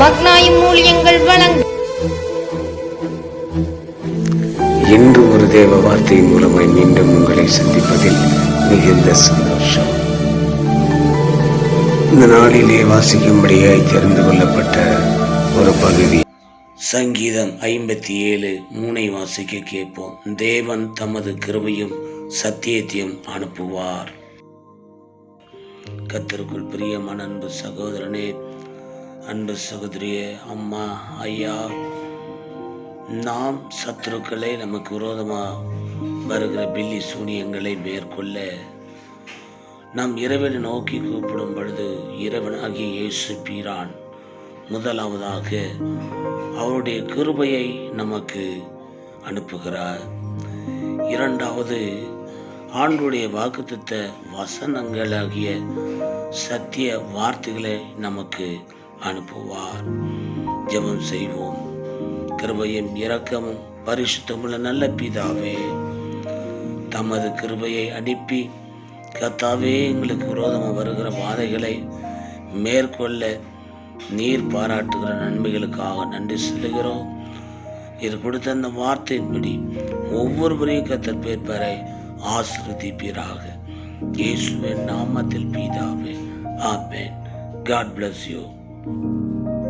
மக்னாயும் ஊழியங்கள் வழங்கும் இன்று ஒரு தேவ வார்த்தை மூலமாய் மீண்டும் உங்களை சந்திப்பதில் மிகுந்த சந்தோஷம். இந்த நாளிலே வாசிக்கும்படியாய் தெரிந்து கொள்ளப்பட்ட ஒரு பகுதி. சங்கீதம் ஐம்பத்தி ஏழு மூனை வாசிக்க கேட்போம். தேவன் தமது கிருபையும் சத்தியத்தையும் அனுப்புவார். கத்தருக்குள் பிரியமான அன்பு சகோதரனே அன்பு சகோதரியே அம்மா ஐயா நாம் சத்துருக்களை நமக்கு விரோதமாக வருகிற பில்லி சூனியங்களை மேற்கொள்ள நாம் இறைவனை நோக்கி கூப்பிடும் பொழுது இறைவனாகிய இயேசு பீரான் முதலாவதாக அவருடைய கிருபையை நமக்கு அனுப்புகிறார். இரண்டாவது ஆண்டுடைய வாக்குத்த வசனங்களாகிய சத்திய வார்த்தைகளை நமக்கு அனுப்புவார். ஜெபம் செய்வோம். கிருபையும் இரக்கமும் பரிசுத்தமுள்ள நல்ல பிதாவே தமது கிருபையை அனுப்பி கத்தாவே எங்களுக்கு விரோதமாக வருகிற வாதைகளை மேற்கொள்ள நீர் பாராட்டுகிற நன்மைகளுக்காக நன்றி செலுகிறோம் இது கொடுத்த அந்த வார்த்தையின்படி ஒவ்வொருவரையும் கத்தர் பேர்பரை ஆசிர்வதிப்பீராக. இயேசுவின் நாமத்தில் பீதாவே ஆமேன். God bless you Bye.